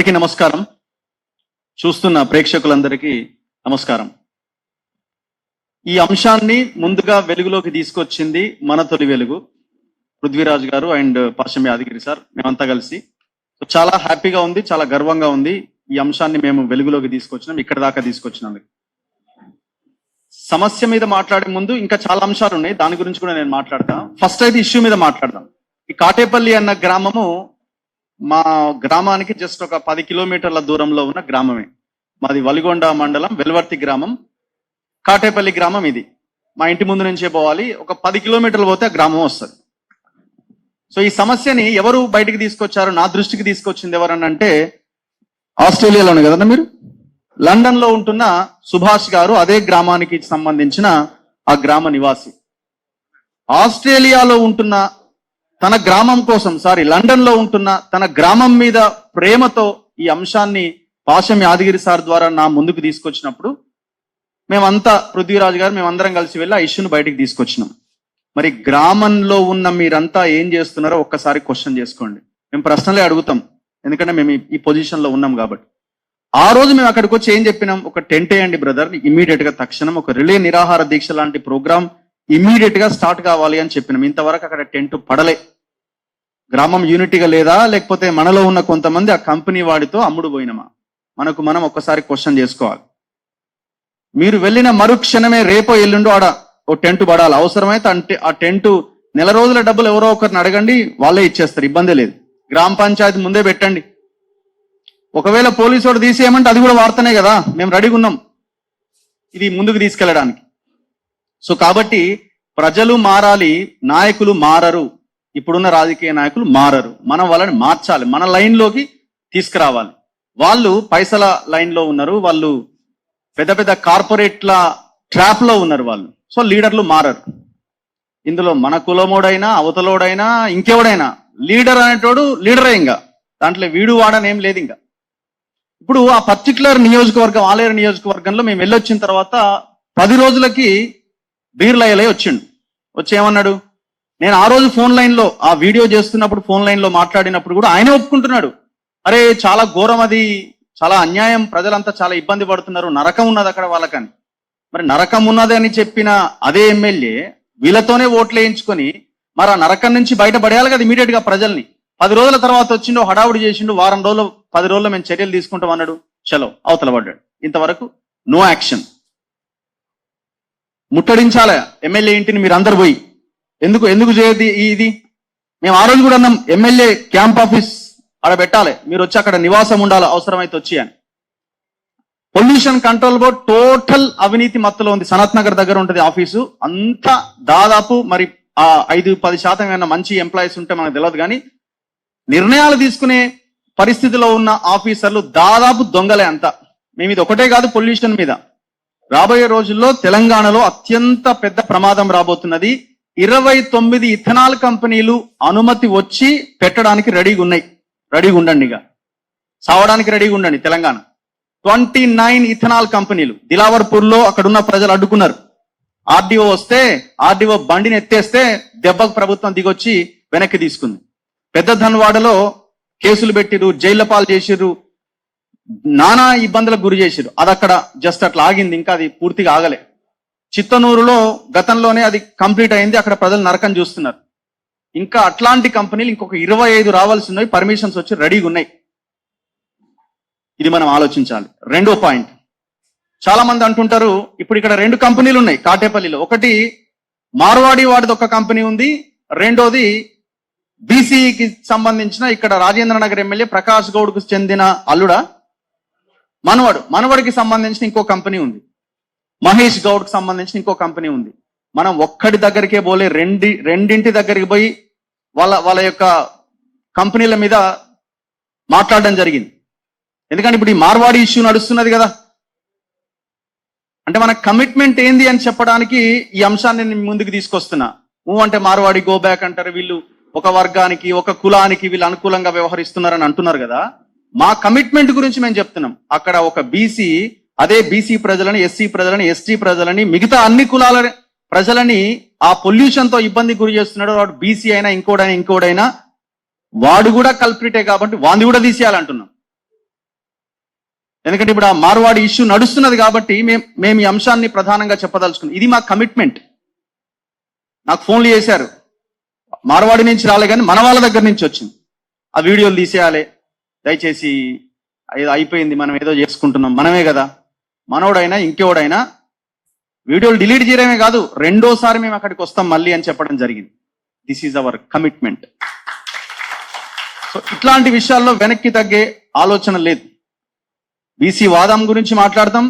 అందరికీ నమస్కారం. చూస్తున్న ప్రేక్షకులందరికీ నమస్కారం. ఈ అంశాన్ని ముందుగా వెలుగులోకి తీసుకొచ్చింది మన తొలి వెలుగు పృథ్వీరాజ్ గారు అండ్ పాశం యాదగిరి సార్. మేమంతా కలిసి. చాలా హ్యాపీగా ఉంది చాలా గర్వంగా ఉంది ఈ అంశాన్ని మేము వెలుగులోకి తీసుకొచ్చినాం ఇక్కడ దాకా తీసుకొచ్చినందుకు. సమస్య మీద మాట్లాడే ముందు ఇంకా చాలా అంశాలు ఉన్నాయి దాని గురించి కూడా నేను మాట్లాడతాను ఫస్ట్ అయితే ఇష్యూ మీద మాట్లాడదాం. ఈ కాటేపల్లి అన్న గ్రామము మా గ్రామానికి జస్ట్ ఒక పది కిలోమీటర్ల దూరంలో ఉన్న గ్రామమే. మాది వలిగొండ మండలం వెల్వర్తి గ్రామం కాటేపల్లి గ్రామం ఇది. మా ఇంటి ముందు నుంచే పోవాలి. ఒక పది కిలోమీటర్లు పోతే ఆ గ్రామం వస్తుంది. సో ఈ సమస్యని ఎవరు బయటికి తీసుకొచ్చారు నా దృష్టికి తీసుకొచ్చింది ఎవరని అంటే ఆస్ట్రేలియాలోనే కదన్నా మీరు? లండన్లో ఉంటున్న సుభాష్ గారు అదే గ్రామానికి సంబంధించిన ఆ గ్రామ నివాసి. ఆస్ట్రేలియాలో ఉంటున్న తన గ్రామం కోసం సారీ లండన్లో ఉంటున్న తన గ్రామం మీద ప్రేమతో ఈ అంశాన్ని పాశం యాదగిరి సార్ ద్వారా నా ముందుకు తీసుకొచ్చినప్పుడు మేమంతా పృథ్వీరాజు గారు మేమందరం కలిసి వెళ్ళి ఆ ఇష్యూను బయటికి తీసుకొచ్చినాం. మరి గ్రామంలో ఉన్న మీరంతా ఏం చేస్తున్నారో ఒక్కసారి క్వశ్చన్ చేసుకోండి. మేము ప్రశ్నలే అడుగుతాం ఎందుకంటే మేము ఈ- పొజిషన్లో ఉన్నాం కాబట్టి. ఆ రోజు మేము అక్కడికి వచ్చి ఏం చెప్పినాం? ఒక టెంట్ వేయండి బ్రదర్ ఇమీడియట్గా తక్షణం ఒక రిలే నిరాహార దీక్ష లాంటి ప్రోగ్రామ్ ఇమీడియట్గా స్టార్ట్ కావాలి అని చెప్పినాం. ఇంతవరకు అక్కడ టెంట్ పడలే. గ్రామం యూనిటీగా లేదా? లేకపోతే మనలో ఉన్న కొంతమంది ఆ కంపెనీ వాడితో అమ్ముడు పోయినమా? మనకు మనం ఒక్కసారి క్వశ్చన్ చేసుకోవాలి. మీరు వెళ్ళిన మరుక్షణమే రేపో ఎల్లుండో ఆడ ఓ టెంట్ పడాలి. అవసరమైతే అంటే ఆ టెంట్ నెల రోజుల డబ్బులు ఎవరో ఒకరిని అడగండి వాళ్ళే ఇచ్చేస్తారు. ఇబ్బంది లేదు. గ్రామ పంచాయతీ ముందే పెట్టండి. ఒకవేళ పోలీసు వాడు తీసేయమంటే అది కూడా వార్తనే కదా? మేము రెడీగా ఉన్నాం. ఇది ముందుకు తీసుకెళ్ళడానికి. సో కాబట్టి ప్రజలు మారాలి నాయకులు మారరు. ఇప్పుడున్న రాజకీయ నాయకులు మారరు. మనం వాళ్ళని మార్చాలి. మన లైన్లోకి తీసుకురావాలి. వాళ్ళు పైసల లైన్లో ఉన్నారు. వాళ్ళు పెద్ద పెద్ద కార్పొరేట్ల ట్రాప్లో ఉన్నారు వాళ్ళు. సో లీడర్లు మారరు. ఇందులో మన కులమోడైనా అవతలోడైనా ఇంకెవడైనా లీడర్ అనేటోడు లీడరే ఇంకా. దాంట్లో వీడు వాడని ఏం లేదు ఇంకా. ఇప్పుడు ఆ పర్టికులర్ నియోజకవర్గం ఆలేరు నియోజకవర్గంలో మేము వెళ్ళొచ్చిన తర్వాత పది రోజులకి బీర్లయ్యలే వచ్చిండు. వచ్చి ఏమన్నాడు? నేను ఆ రోజు ఫోన్ లైన్లో ఆ వీడియో చేస్తున్నప్పుడు ఫోన్ లైన్లో మాట్లాడినప్పుడు కూడా ఆయనే ఒప్పుకుంటున్నాడు. అరే చాలా ఘోరం అది. చాలా అన్యాయం. ప్రజలంతా చాలా ఇబ్బంది పడుతున్నారు. నరకం ఉన్నది అక్కడ వాళ్ళకని. మరి నరకం ఉన్నది అని చెప్పిన అదే ఎమ్మెల్యే వీళ్ళతోనే ఓట్లు వేయించుకొని మరి ఆ నరకం నుంచి బయటపడేయాలి కదా ఇమీడియట్గా ప్రజల్ని. పది రోజుల తర్వాత వచ్చిండో హడావుడి చేసిండు వారం రోజులు పది రోజుల్లో మేము చర్యలు తీసుకుంటాం అన్నాడు చలో అవతల పడ్డాడు. ఇంతవరకు నో యాక్షన్ ముట్టడించాల ఎమ్మెల్యే ఇంటిని మీరు అందరు పోయి. ఎందుకు ఎందుకు చేయదు ఇది? మేము ఆ రోజు కూడా అన్నాం ఎమ్మెల్యే క్యాంప్ ఆఫీస్ ఆడ పెట్టాలి. మీరు వచ్చి అక్కడ నివాసం ఉండాలి అవసరమైతే వచ్చి అని. పొల్యూషన్ కంట్రోల్ బోర్డ్ టోటల్ అవినీతి మత్తులో ఉంది. సనత్ నగర్ దగ్గర ఉంటుంది ఆఫీసు. అంతా దాదాపు మరి ఆ ఐదు పది శాతం ఏమైనా మంచి ఎంప్లాయీస్ ఉంటే మనకు తెలియదు కానీ నిర్ణయాలు తీసుకునే పరిస్థితిలో ఉన్న ఆఫీసర్లు దాదాపు దొంగలే అంతా. మేము ఇది ఒకటే కాదు పొల్యూషన్ మీద. రాబోయే రోజుల్లో తెలంగాణలో అత్యంత పెద్ద ప్రమాదం రాబోతున్నది ఇరవై తొమ్మిది ఇథనాల్ కంపెనీలు అనుమతి వచ్చి పెట్టడానికి రెడీగా ఉన్నాయి. రెడీగా ఉండండి ఇక. సావడానికి రెడీగా ఉండండి తెలంగాణ. ట్వంటీ నైన్ ఇథనాల్ కంపెనీలు. దిలావర్పూర్లో అక్కడున్న ప్రజలు అడ్డుకున్నారు. ఆర్డీఓ వస్తే ఆర్డీఓ బండిని ఎత్తేస్తే దెబ్బకు ప్రభుత్వం దిగొచ్చి వెనక్కి తీసుకుంది. పెద్ద ధన్వాడలో కేసులు పెట్టిరు జైళ్ళ పాలు చేసిర్రు నానా ఇబ్బందులకు గురి చేసిరు అది అక్కడ జస్ట్ అట్లా ఆగింది. ఇంకా అది పూర్తిగా ఆగలే. చిత్తనూరులో గతంలోనే అది కంప్లీట్ అయింది. అక్కడ ప్రజలు నరకం చూస్తున్నారు. ఇంకా అట్లాంటి కంపెనీలు ఇంకొక ఇరవై ఐదు రావాల్సి ఉన్నాయి పర్మిషన్స్ వచ్చి రెడీగా ఉన్నాయి. ఇది మనం ఆలోచించాలి. రెండో పాయింట్. చాలా మంది అంటుంటారు ఇప్పుడు ఇక్కడ రెండు కంపెనీలు ఉన్నాయి కాటేపల్లిలో. ఒకటి మార్వాడి వాడిది ఒక కంపెనీ ఉంది. రెండోది బీసీకి సంబంధించిన ఇక్కడ రాజేంద్ర నగర్ ఎమ్మెల్యే ప్రకాష్ గౌడ్కు చెందిన అల్లుడా మనవడు. మనవడికి సంబంధించిన ఇంకో కంపెనీ ఉంది. మహేష్ గౌడ్కు సంబంధించిన ఇంకో కంపెనీ ఉంది. మనం ఒక్కడి దగ్గరికే పోలే రెండి రెండింటి దగ్గరికి పోయి వాళ్ళ వాళ్ళ యొక్క కంపెనీల మీద మాట్లాడడం జరిగింది. ఎందుకంటే ఇప్పుడు ఈ మార్వాడి ఇష్యూ నడుస్తున్నది కదా. అంటే మన కమిట్మెంట్ ఏంది అని చెప్పడానికి ఈ అంశాన్ని నేను ముందుకు తీసుకొస్తున్నా. ఊ అంటే మార్వాడి గో బ్యాక్ అంటారు వీళ్ళు. ఒక వర్గానికి ఒక కులానికి వీళ్ళు అనుకూలంగా వ్యవహరిస్తున్నారని అంటున్నారు కదా. మా కమిట్మెంట్ గురించి మేము చెప్తున్నాం. అక్కడ ఒక బీసీ అదే బీసీ ప్రజలని ఎస్సీ ప్రజలని ఎస్టీ ప్రజలని మిగతా అన్ని కులాల ప్రజలని ఆ పొల్యూషన్తో ఇబ్బంది గురి చేస్తున్నాడు. వాడు బీసీ అయినా ఇంకోడైనా ఇంకోడైనా వాడు కూడా కల్ప్రిటే కాబట్టి వాంది కూడా తీసేయాలంటున్నాం. ఎందుకంటే ఇప్పుడు ఆ మార్వాడి ఇష్యూ నడుస్తున్నది కాబట్టి మేము మేము ఈ అంశాన్ని ప్రధానంగా చెప్పదలుచుకున్నాం. ఇది మా కమిట్మెంట్ నాకు ఫోన్లు చేశారు. మార్వాడి నుంచి రాలే కానీ మన వాళ్ళ దగ్గర నుంచి వచ్చింది. ఆ వీడియోలు తీసేయాలి. దయచేసి ఏదో అయిపోయింది మనం ఏదో చేసుకుంటున్నాం. మనమే కదా. మనోడైనా ఇంకెవడైనా వీడియోలు డిలీట్ చేయడమే కాదు రెండోసారి మేము అక్కడికి వస్తాం మళ్ళీ అని చెప్పడం జరిగింది. This is our commitment so ఇట్లాంటి విషయాల్లో వెనక్కి తగ్గే ఆలోచన లేదు. బీసీ వాదం గురించి మాట్లాడతాం.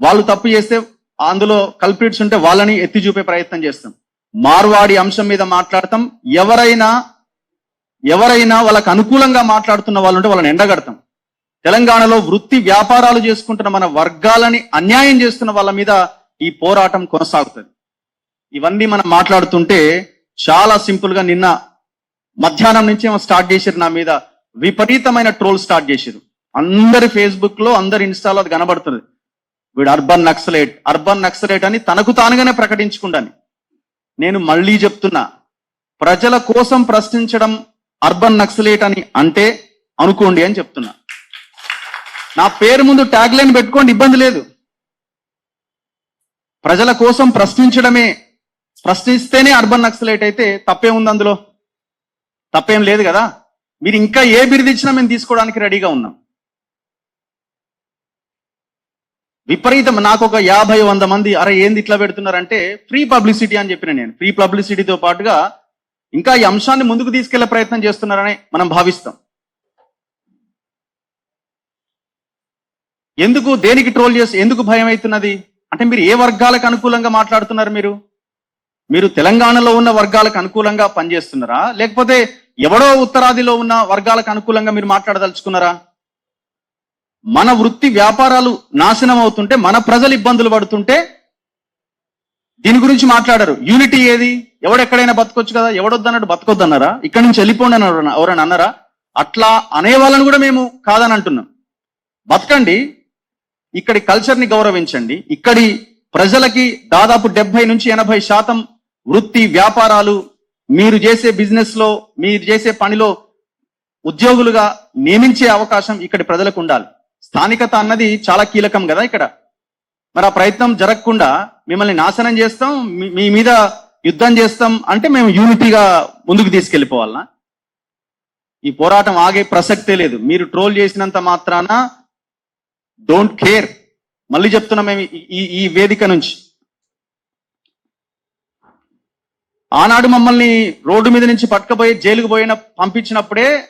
వాళ్ళు తప్పు చేస్తే అందులో కల్పిట్స్ ఉంటే వాళ్ళని ఎత్తి చూపే ప్రయత్నం చేస్తాం. మార్వాడి అంశం మీద మాట్లాడతాం. ఎవరైనా ఎవరైనా వాళ్ళకు అనుకూలంగా మాట్లాడుతున్న వాళ్ళు ఉంటే వాళ్ళని ఎండగడతాం. తెలంగాణలో వృత్తి వ్యాపారాలు చేసుకుంటున్న మన వర్గాలని అన్యాయం చేస్తున్న వాళ్ళ మీద ఈ పోరాటం కొనసాగుతుంది. ఇవన్నీ మనం మాట్లాడుతుంటే చాలా సింపుల్గా నిన్న మధ్యాహ్నం నుంచి స్టార్ట్ చేసిరు నా మీద విపరీతమైన ట్రోల్ స్టార్ట్ చేశారు. అందరి ఫేస్బుక్లో అందరి ఇన్స్టాలో అది కనబడుతుంది. వీడు అర్బన్ నక్సలేట్ అర్బన్ నక్సలేట్ అని తనకు తానుగానే ప్రకటించుకుంటాను నేను మళ్ళీ చెప్తున్నా ప్రజల కోసం ప్రశ్నించడం అర్బన్ నక్సలేట్ అని అంటే అనుకోండి అని చెప్తున్నా. నా పేరు ముందు ట్యాగ్ లైన్ పెట్టుకోండి ఇబ్బంది లేదు. ప్రజల కోసం ప్రశ్నించడమే. ప్రశ్నిస్తేనే అర్బన్ నక్సలైట్ అయితే తప్పే ఉంది అందులో. తప్పేం లేదు కదా. మీరు ఇంకా ఏ బిరుది ఇచ్చినా మేము తీసుకోవడానికి రెడీగా ఉన్నాం. విపరీతం నాకు ఒక యాభై వంద మంది అరే ఏంది ఇట్లా పెడుతున్నారంటే ఫ్రీ పబ్లిసిటీ అని చెప్పిన నేను. ఫ్రీ పబ్లిసిటీతో పాటుగా ఇంకా ఈ అంశాన్ని ముందుకు తీసుకెళ్ళే ప్రయత్నం చేస్తున్నారని మనం భావిస్తాం. ఎందుకు దేనికి ట్రోల్ చేసి ఎందుకు భయం అవుతున్నది అంటే మీరు ఏ వర్గాలకు అనుకూలంగా మాట్లాడుతున్నారు మీరు? మీరు తెలంగాణలో ఉన్న వర్గాలకు అనుకూలంగా పనిచేస్తున్నారా? లేకపోతే ఎవడో ఉత్తరాదిలో ఉన్న వర్గాలకు అనుకూలంగా మీరు మాట్లాడదలుచుకున్నారా? మన వృత్తి వ్యాపారాలు నాశనం అవుతుంటే మన ప్రజలు ఇబ్బందులు పడుతుంటే దీని గురించి మాట్లాడరు. యూనిటీ ఏది? ఎవడెక్కడైనా బతకొచ్చు కదా? ఎవడొద్దన్నాడు బతకొద్దన్నారా? ఇక్కడి నుంచి వెళ్ళిపోండి అన్నారు ఎవరన్నా- ఎవరైనా అన్నారా? అట్లా అనే వాళ్ళని కూడా మేము కాదని అంటున్నాం. బతకండి. ఇక్కడి కల్చర్ని గౌరవించండి. ఇక్కడి ప్రజలకి దాదాపు డెబ్బై నుంచి ఎనభై శాతం వృత్తి వ్యాపారాలు మీరు చేసే బిజినెస్లో మీరు చేసే పనిలో ఉద్యోగులుగా నియమించే అవకాశం ఇక్కడి ప్రజలకు ఉండాలి. స్థానికత అన్నది చాలా కీలకం కదా ఇక్కడ. మరి ఆ ప్రయత్నం జరగకుండా మిమ్మల్ని నాశనం చేస్తాం మీ- మీద యుద్ధం చేస్తాం అంటే మేము యూనిటీగా ముందుకు తీసుకెళ్ళిపోవాలనా ఈ పోరాటం ఆగే ప్రసక్తే లేదు. మీరు ట్రోల్ చేసినంత మాత్రాన డోంట్ కేర్ మళ్ళీ చెప్తున్నా మేము ఈ- ఈ వేదిక నుంచి. ఆనాడు మమ్మల్ని రోడ్డు మీద నుంచి పట్టుకపోయి జైలుకు పోయిన పంపించినప్పుడే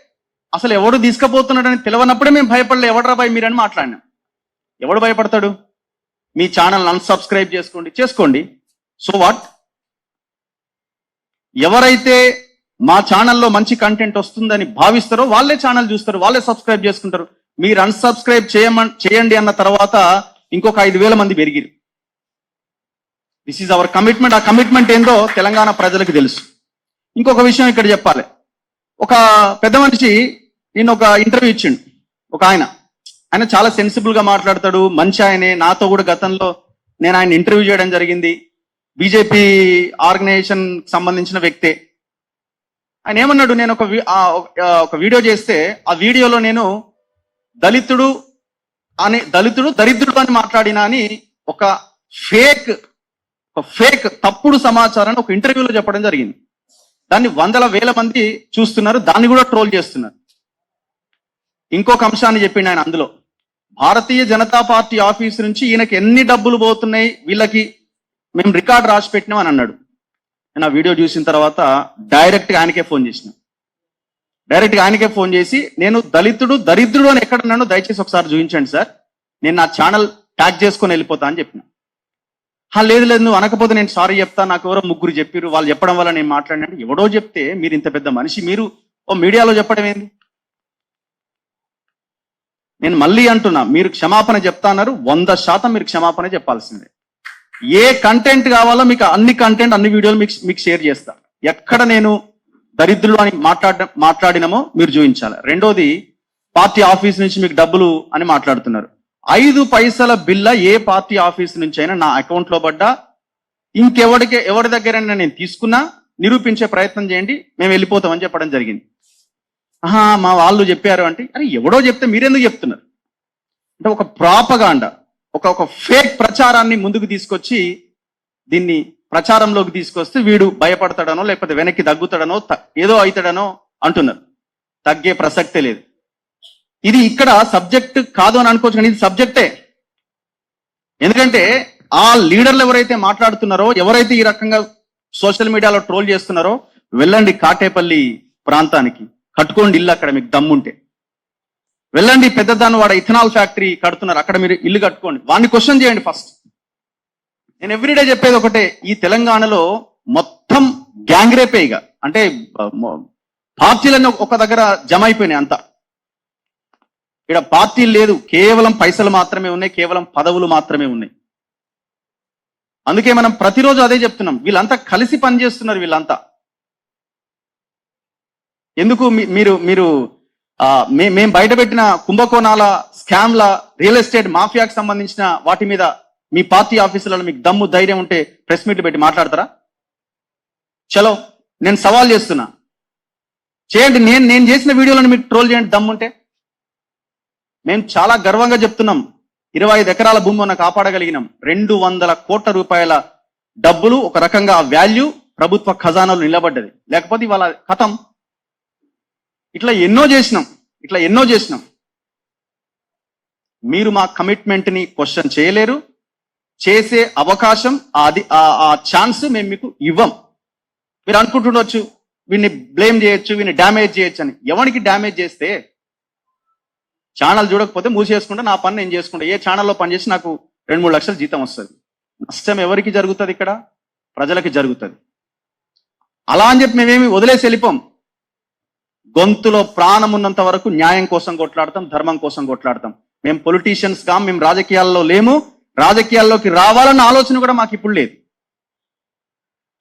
అసలు ఎవడు తీసుకుపోతున్నాడని తెలియనప్పుడే మేము భయపడలే. ఎవడరా భయ మీరని మాట్లాడినాం. ఎవడు భయపడతాడు? మీ ఛానల్ అన్సబ్స్క్రైబ్ చేసుకోండి. చేసుకోండి. So what? ఎవరైతే మా ఛానల్లో మంచి కంటెంట్ వస్తుందని భావిస్తారో వాళ్ళే ఛానల్ చూస్తారు. వాళ్ళే సబ్స్క్రైబ్ చేసుకుంటారు. మీరు అన్సబ్స్క్రైబ్ చేయమన్ చేయండి అన్న తర్వాత ఇంకొక ఐదు వేల మంది పెరిగిరు. దిస్ ఈజ్ అవర్ కమిట్మెంట్ ఆ కమిట్మెంట్ ఏందో తెలంగాణ ప్రజలకు తెలుసు. ఇంకొక విషయం ఇక్కడ చెప్పాలి. ఒక పెద్ద మనిషి నేను ఒక ఇంటర్వ్యూ ఇచ్చిండు. ఒక ఆయన. ఆయన చాలా సెన్సిబుల్గా మాట్లాడతాడు. మంచి ఆయనే. నాతో కూడా గతంలో నేను ఆయన ఇంటర్వ్యూ చేయడం జరిగింది. బీజేపీ ఆర్గనైజేషన్ సంబంధించిన వ్యక్తే. ఆయన ఏమన్నాడు? నేను ఒక ఒక వీడియో చేస్తే ఆ వీడియోలో నేను దళితుడు అని దళితుడు దరిద్రుడు అని మాట్లాడినా అని ఒక ఫేక్ ఒక ఫేక్ తప్పుడు సమాచారాన్ని ఒక ఇంటర్వ్యూలో చెప్పడం జరిగింది. దాన్ని వందల వేల మంది చూస్తున్నారు దాన్ని కూడా ట్రోల్ చేస్తున్నారు. ఇంకొక అంశాన్ని చెప్పిండు ఆయన అందులో. భారతీయ జనతా పార్టీ ఆఫీస్ నుంచి ఈయనకి ఎన్ని డబ్బులు పోతున్నాయి వీళ్ళకి మేము రికార్డ్ రాసి పెట్టినాం అని అన్నాడు. నేను ఆ వీడియో చూసిన తర్వాత డైరెక్ట్గా ఆయనకే ఫోన్ చేసినాను డైరెక్ట్గా ఆయనకే ఫోన్ చేసి నేను దళితుడు దరిద్రుడు అని ఎక్కడున్నానో దయచేసి ఒకసారి చూపించండి సార్. నేను నా ఛానల్ ట్యాగ్ చేసుకొని వెళ్ళిపోతా అని చెప్పిన. లేదు లేదు నువ్వు అనకపోతే నేను సారీ చెప్తా. నాకు ఎవరో ముగ్గురు చెప్పారు వాళ్ళు చెప్పడం వల్ల నేను మాట్లాడినాను. ఎవడో చెప్తే మీరు ఇంత పెద్ద మనిషి మీరు ఓ మీడియాలో చెప్పడం ఏంది? నేను మళ్ళీ అంటున్నా మీరు క్షమాపణ చెప్తా అన్నారు. వంద శాతం మీరు క్షమాపణ చెప్పాల్సిందే. ఏ కంటెంట్ కావాలో మీకు అన్ని కంటెంట్ అన్ని వీడియోలు మీకు మీకు షేర్ చేస్తా. ఎక్కడ నేను దరిద్రులు అని మాట్లాడ మాట్లాడినమో మీరు చూపించాలి రెండోది పార్టీ ఆఫీస్ నుంచి మీకు డబ్బులు అని మాట్లాడుతున్నారు. ఐదు పైసల బిల్ల ఏ పార్టీ ఆఫీస్ నుంచి అయినా నా అకౌంట్లో పడ్డా ఇంకెవడికి ఎవరి దగ్గరైనా నేను తీసుకున్నా నిరూపించే ప్రయత్నం చేయండి మేము వెళ్ళిపోతామని చెప్పడం జరిగింది. ఆహా మా వాళ్ళు చెప్పారు అంటే అరే ఎవడో చెప్తే మీరెందుకు చెప్తున్నారు? అంటే ఒక ప్రాపగాండ ఒక ఒక ఫేక్ ప్రచారాన్ని ముందుకు తీసుకొచ్చి దీన్ని ప్రచారంలోకి తీసుకొస్తే వీడు భయపడతాడనో లేకపోతే వెనక్కి తగ్గుతాడనో ఏదో అవుతాడనో అంటున్నారు. తగ్గే ప్రసక్తే లేదు. ఇది ఇక్కడ సబ్జెక్ట్ కాదు అని అనుకోవచ్చు కానీ ఇది సబ్జెక్టే. ఎందుకంటే ఆ లీడర్లు ఎవరైతే మాట్లాడుతున్నారో ఎవరైతే ఈ రకంగా సోషల్ మీడియాలో ట్రోల్ చేస్తున్నారో వెళ్ళండి కాటేపల్లి ప్రాంతానికి. కట్టుకోండి ఇల్లు అక్కడ మీకు దమ్ముంటే. వెళ్ళండి పెద్దదాన్ని వాడ ఇథనాల్ ఫ్యాక్టరీ కడుతున్నారు. అక్కడ మీరు ఇల్లు కట్టుకోండి. వాడిని క్వశ్చన్ చేయండి ఫస్ట్. నేను ఎవ్రీడే చెప్పేది ఒకటే ఈ తెలంగాణలో మొత్తం గ్యాంగ్ రేపే ఇక. అంటే పార్టీలన్నీ ఒక దగ్గర జమ అయిపోయినాయి అంతా. ఇక్కడ పార్టీలు లేదు కేవలం పైసలు మాత్రమే ఉన్నాయి కేవలం పదవులు మాత్రమే ఉన్నాయి. అందుకే మనం ప్రతిరోజు అదే చెప్తున్నాం వీళ్ళంతా కలిసి పనిచేస్తున్నారు వీళ్ళంతా. ఎందుకు మీ- మీరు మీరు ఆ, మేము బయటపెట్టిన కుంభకోణాల స్కామ్ల రియల్ ఎస్టేట్ మాఫియాకి సంబంధించిన వాటి మీద మీ పార్టీ ఆఫీసులలో మీకు దమ్ము ధైర్యం ఉంటే ప్రెస్ మీట్లు పెట్టి మాట్లాడతారా? చలో నేను సవాల్ చేస్తున్నా. చేయండి నేను నేను చేసిన వీడియోలను మీకు ట్రోల్ చేయండి దమ్ముంటే మేము చాలా గర్వంగా చెప్తున్నాం. ఇరవై ఐదు ఎకరాల భూమి మనం కాపాడగలిగినాం. రెండు వందల కోట్ల రూపాయల డబ్బులు ఒక రకంగా వాల్యూ ప్రభుత్వ ఖజానాలు నిలబడ్డది. లేకపోతే ఇవాళ కథం. ఇట్లా ఎన్నో చేసినాం. ఇట్లా ఎన్నో చేసినాం. మీరు మా కమిట్మెంట్ని క్వశ్చన్ చేయలేరు. చేసే అవకాశం అది ఆ ఛాన్స్ మేము మీకు ఇవ్వం. మీరు అనుకుంటుండొచ్చు వీడిని బ్లేమ్ చేయొచ్చు వీడిని డ్యామేజ్ చేయొచ్చు అని. ఎవరికి డ్యామేజ్ చేస్తే ఛానల్ చూడకపోతే మూసేసుకుంటే నా పని నేను చేసుకుంటా. ఏ ఛానల్లో పనిచేసి నాకు రెండు మూడు లక్షల జీతం వస్తుంది. నష్టం ఎవరికి జరుగుతుంది ఇక్కడ? ప్రజలకి జరుగుతుంది. అలా అని చెప్పి మేమేమి వదిలేసి వెళ్ళిపోం. గొంతులో ప్రాణం ఉన్నంత వరకు న్యాయం కోసం కొట్లాడతాం ధర్మం కోసం కొట్లాడతాం. మేము పొలిటీషియన్స్గా మేము రాజకీయాల్లో లేము. రాజకీయాల్లోకి రావాలన్న ఆలోచన కూడా మాకు ఇప్పుడు లేదు.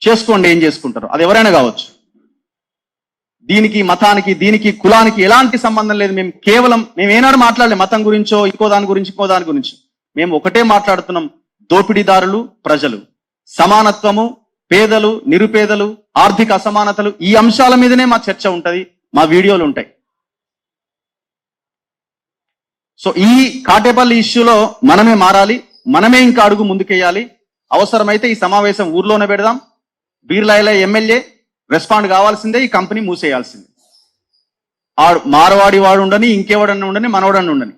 చేసుకోండి ఏం చేసుకుంటారు? అది ఎవరైనా కావచ్చు. దీనికి మతానికి దీనికి కులానికి ఎలాంటి సంబంధం లేదు. మేము కేవలం మేము ఏనాడు మాట్లాడలేదు మతం గురించో ఇంకో దాని గురించి ఇంకో దాని గురించి. మేము ఒకటే మాట్లాడుతున్నాం. దోపిడీదారులు ప్రజలు. సమానత్వము పేదలు నిరుపేదలు ఆర్థిక అసమానతలు ఈ అంశాల మీదనే మా చర్చ ఉంటుంది మా వీడియోలు ఉంటాయి. సో ఈ కాటేపల్లి ఇష్యూలో మనమే మారాలి. మనమే ఇంకా అడుగు ముందుకేయాలి. అవసరమైతే ఈ సమావేశం ఊర్లోనే పెడదాం. బీర్లాయల ఎమ్మెల్యే రెస్పాండ్ కావాల్సిందే ఈ కంపెనీ మూసేయాల్సిందే. ఆడు మారవాడి వాడు ఉండని ఇంకెవడన్నా ఉండని మనవడన్నా ఉండని.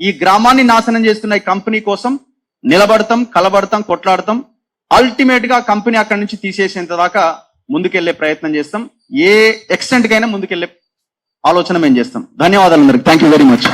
ఈ గ్రామాన్ని నాశనం చేస్తున్న ఈ కంపెనీ కోసం నిలబడతాం కలబడతాం కొట్లాడతాం. అల్టిమేట్గా కంపెనీ అక్కడి నుంచి తీసేసేంత దాకా ముందుకెళ్ళే ప్రయత్నం చేస్తాం. ఏ ఎక్స్టెంట్ కైనా ముందుకెళ్ళే ఆలోచన మేము చేస్తాం. ధన్యవాదాలు అందరికి. Thank you very much